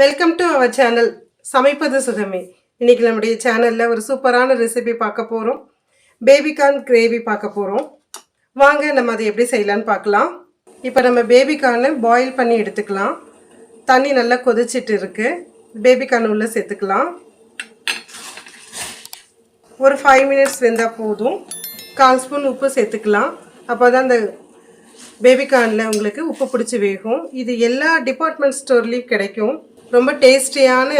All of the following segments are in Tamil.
வெல்கம் டு அவர் சேனல் சமைப்பது சுகமே. இன்னைக்கு நம்முடைய சேனலில் ஒரு சூப்பரான ரெசிபி பார்க்க போகிறோம் பேபிகார்ன் கிரேவி பார்க்க போகிறோம் வாங்க நம்ம அதை எப்படி செய்யலான்னு பார்க்கலாம். இப்போ நம்ம பேபிகார்னு பாயில் பண்ணி எடுத்துக்கலாம். தண்ணி நல்லா கொதிச்சிட்டு இருக்கு. பேபிகார்ன் உள்ளே சேர்த்துக்கலாம். ஒரு ஃபைவ் மினிட்ஸ் வெந்தால் போதும். கால் ஸ்பூன் உப்பு சேர்த்துக்கலாம். அப்போ தான் அந்த பேபிகார்னில் உங்களுக்கு உப்பு பிடிச்சி வேகும். இது எல்லா டிபார்ட்மெண்ட் ஸ்டோர்லேயும் கிடைக்கும். ரொம்ப டேஸ்டியான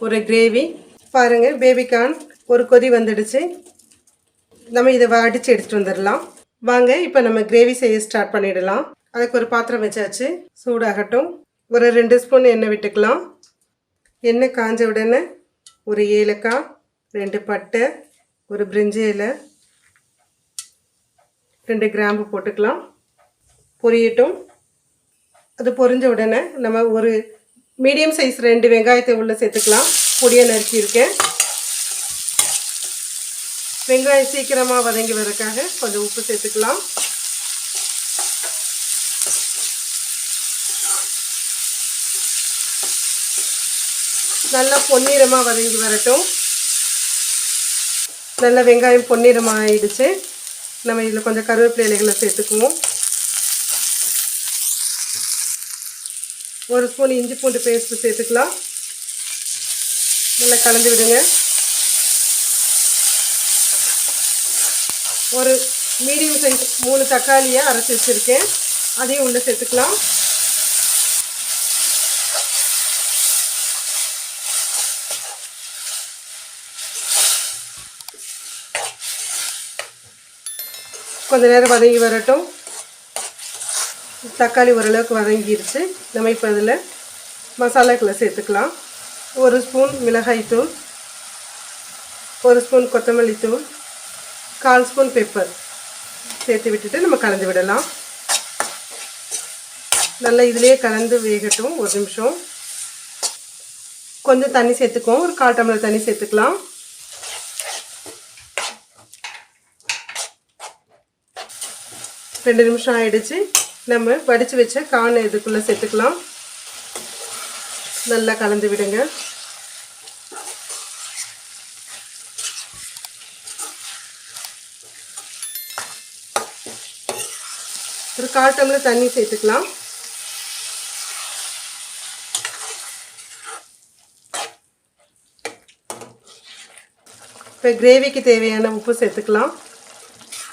ஒரு கிரேவி. பாருங்கள் பேபிகார்ன் ஒரு கொதி வந்துடுச்சு. நம்ம இதை அடித்து எடுத்துகிட்டு வந்துடலாம். வாங்க இப்போ நம்ம கிரேவி செய்ய ஸ்டார்ட் பண்ணிடலாம். அதுக்கு ஒரு பாத்திரம் வச்சாச்சு. சூடாகட்டும். ஒரு ரெண்டு ஸ்பூன் எண்ணெய் விட்டுக்கலாம். எண்ணெய் காஞ்ச உடனே ஒரு ஏலக்காய் ரெண்டு பட்டை ஒரு பிரிஞ்சி இலை ரெண்டு கிராம்பு போட்டுக்கலாம். பொரியட்டும். அது பொரிஞ்ச உடனே நம்ம ஒரு மீடியம் சைஸ் ரெண்டு வெங்காயத்தை உள்ளே சேர்த்துக்கலாம். பொடியாக நறுக்கியிருக்கேன் வெங்காயம் சீக்கிரமாக வதங்கி வரக்காக கொஞ்சம் உப்பு சேர்த்துக்கலாம். நல்லா பொன்னிறமாக வதங்கி வரட்டும். நல்ல வெங்காயம் பொன்னிறமாக ஆயிடுச்சு நம்ம இதில் கொஞ்சம் கருவேப்பிலை இலைகளை சேர்த்துக்குவோம். ஒரு ஸ்பூன் இஞ்சி பூண்டு பேஸ்ட்டு சேர்த்துக்கலாம். நல்லா கலந்து விடுங்க. ஒரு மீடியம் சைஸ் மூணு தக்காளியை அரைச்சி வச்சுருக்கேன். அதையும் உள்ளே சேர்த்துக்கலாம். கொஞ்ச நேரம் வதங்கி வரட்டும். தக்காளி ஓரளவுக்கு வதங்கிருச்சு. நம்ம இப்போ அதில் மசாலாக்களை சேர்த்துக்கலாம். ஒரு ஸ்பூன் மிளகாய் தூள் ஒரு ஸ்பூன் கொத்தமல்லி தூள் கால் ஸ்பூன் பெப்பர் சேர்த்து விட்டுட்டு நம்ம கலந்து விடலாம். நல்லா இதிலேயே கலந்து வேகட்டும் ஒரு நிமிஷம். கொஞ்சம் தண்ணி சேர்த்துக்குவோம். ஒரு கால் டம்ளர் தண்ணி சேர்த்துக்கலாம். ரெண்டு நிமிஷம் ஆயிடுச்சு. நம்ம வடித்து வச்ச கானை இதுக்குள்ளே சேர்த்துக்கலாம். நல்லா கலந்து விடுங்க. ஒரு கால் டம்ளர் தண்ணி சேர்த்துக்கலாம். இப்போ கிரேவிக்கு தேவையான உப்பு சேர்த்துக்கலாம்.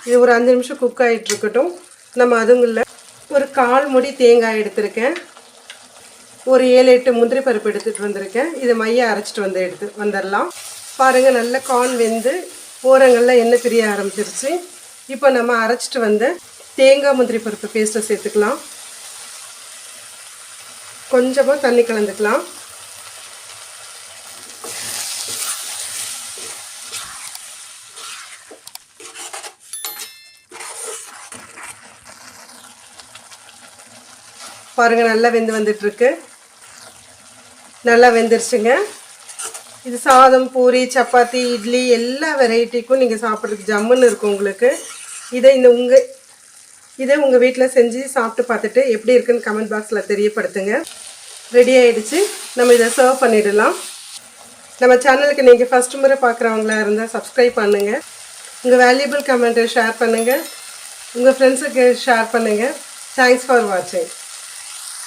இது ஒரு அஞ்சு நிமிஷம் குக் ஆகிட்டு இருக்கட்டும். நம்ம அதுங்களில் ஒரு கால் முடி தேங்காய் எடுத்திருக்கேன். ஒரு ஏழு எட்டு முந்திரி பருப்பு எடுத்துகிட்டு வந்திருக்கேன். இதை மைய அரைச்சிட்டு வந்து எடுத்து வந்துடலாம் பாருங்கள் நல்ல கார்ன் வெந்து ஓரங்களில் எண்ணெய் பிரிய ஆரம்பிச்சிருச்சு. இப்போ நம்ம அரைச்சிட்டு வந்த தேங்காய் முந்திரி பருப்பு பேஸ்ட்டை சேர்த்துக்கலாம். கொஞ்சமாக தண்ணி கலந்துக்கலாம். பாருங்கள் நல்லா வெந்து வந்துட்டுருக்கு. நல்லா வெந்துருச்சுங்க. இது சாதம் பூரி சப்பாத்தி இட்லி எல்லா வெரைட்டிக்கும் நீங்கள் சாப்பிட்றதுக்கு ஜம்முன்னு இருக்கும் உங்களுக்கு. இதை இந்த உங்கள் இதை உங்கள் வீட்டில் செஞ்சு சாப்பிட்டு பார்த்துட்டு எப்படி இருக்குன்னு கமெண்ட் பாக்ஸில் தெரியப்படுத்துங்க. ரெடி ஆகிடுச்சு நம்ம இதை சர்வ் பண்ணிடலாம். நம்ம சேனலுக்கு நீங்கள் ஃபஸ்ட் முறை பார்க்குறவங்களா இருந்தால் சப்ஸ்கிரைப் பண்ணுங்கள் உங்கள் வேல்யூபிள் கமெண்ட்டை ஷேர் பண்ணுங்கள் உங்கள் ஃப்ரெண்ட்ஸுக்கு ஷேர் பண்ணுங்கள் தேங்க்ஸ் ஃபார் வாட்சிங்